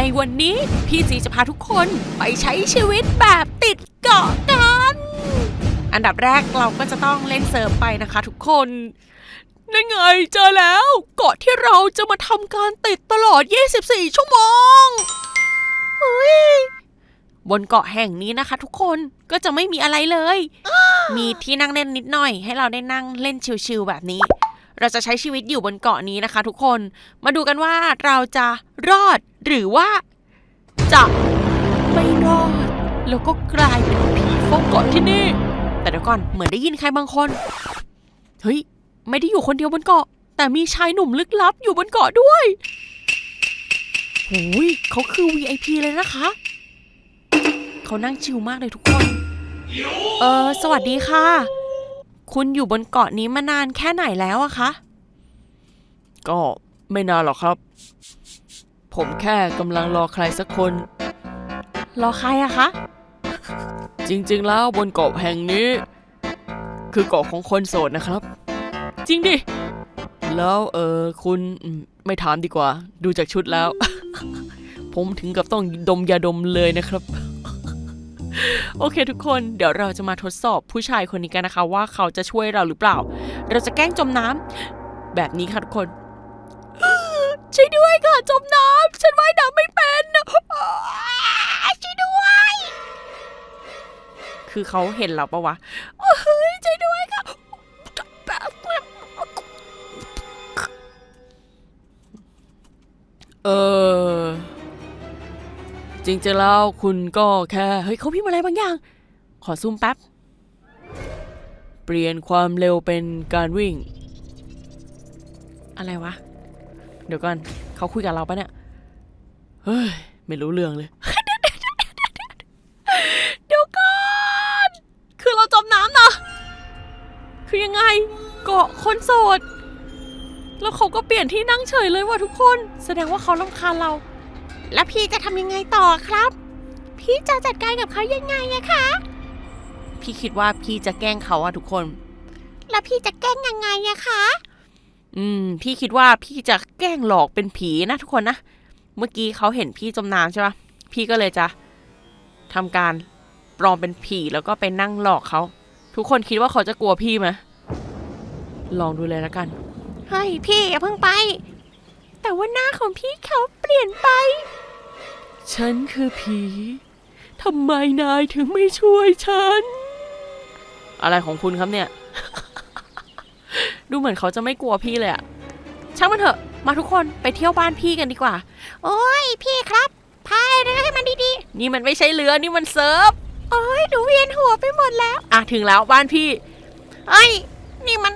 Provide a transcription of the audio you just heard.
ในวันนี้พี่ซีจะพาทุกคนไปใช้ชีวิตแบบติดเกาะกัน อันดับแรกเราก็จะต้องเล่นเซิร์ฟไปนะคะทุกคนนั่นไงเจอแล้วเกาะที่เราจะมาทำการติดตลอด 24 ชั่วโมงเฮ้ยบนเกาะแห่งนี้นะคะ ทุกคนก็จะไม่มีอะไรเลย มีที่นั่งเล่นนิดหน่อย ให้เราได้นั่งเล่นชิลๆแบบนี้ เราจะใช้ชีวิตอยู่บนเกาะนี้นะคะ ทุกคนมาดูกันว่าเราจะรอดหรือว่า จะไม่รอด แล้วก็กลายเป็นผีเฝ้าเกาะที่นี่ แต่เดี๋ยวก่อนเหมือนได้ยินใครบางคนเฮ้ยไม่ได้อยู่คนเดียวบนเกาะ แต่มีชายหนุ่มลึกลับอยู่บนเกาะด้วยโอ้ยเขาคือ VIP เลยนะคะ เขานั่งชิลมากเลยทุกคน เออ สวัสดีค่ะ คุณอยู่บนเกาะนี้มานานแค่ไหนแล้วอะคะ ก็ไม่นานหรอกครับ ผมแค่กำลังรอใครสักคน รอใครอะคะ จริงๆแล้วบนเกาะแห่งนี้ คือเกาะของคนโสดนะครับ จริงดิ แล้วเออคุณอืมไม่ถามดีกว่า ดูจากชุดแล้ว ผมถึงกับต้องดมยาดมเลยนะครับ โอเคทุกคนเดี๋ยวเราจะมาทดสอบผู้ชายคนนี้กันนะคะ ว่าเขาจะช่วยเราหรือเปล่า เราจะแกล้งจมน้ำแบบนี้ค่ะทุกคนช่วยด้วยค่ะจมน้ำฉันว่ายน้ำไม่เป็นช่วยด้วย คือเขาเห็นเราปะวะ จริงๆแล้วคุณก็แค่เฮ้ยเขาพิมพ์อะไรบางอย่าง ขอซูมแป๊บ เปลี่ยนความเร็วเป็นการวิ่ง อะไรวะ เดี๋ยวก่อนเขาคุยกับเราปะเนี่ย เฮ้ย ไม่รู้เรื่องเลย เดี๋ยวก่อน คือเราจมน้ำนะคือยังไงเกาะคนโสด แล้วเขาก็เปลี่ยนที่นั่งเฉยเลยว่ะทุกคน แสดงว่าเขาลำคาญเรา แล้วพี่จะทำยังไงต่อครับ พี่จะจัดการกับเขายังไงอะคะ พี่คิดว่าพี่จะแกล้งเขาอะทุกคน แล้วพี่จะแกล้งยังไงอะคะ อืม พี่คิดว่าพี่จะแกล้งหลอกเป็นผีนะทุกคนนะ เมื่อกี้เขาเห็นพี่จมน้ำใช่ปะพี่ก็เลยจะทำการปลอมเป็นผีแล้วก็ไปนั่งหลอกเขา ทุกคนคิดว่าเขาจะกลัวพี่ไหมลองดูเลยแล้วกัน เฮ้ยพี่อย่าเพิ่งไป แต่ว่าหน้าของพี่เขาเปลี่ยนไป ฉันคือผีทำไมนายถึงไม่ช่วยฉัน อะไรของคุณครับเนี่ย ดูเหมือนเขาจะไม่กลัวพี่เลยอะช่างมันเถอะ มาทุกคนไปเที่ยวบ้านพี่กันดีกว่า โอ้ยพี่ครับพายเรือให้มันดีๆ นี่มันไม่ใช่เรือนี่มันเซิร์ฟโอ้ยหนูเวียนหัวไปหมดแล้ว อะถึงแล้วบ้านพี่ เอ้ย นี่มัน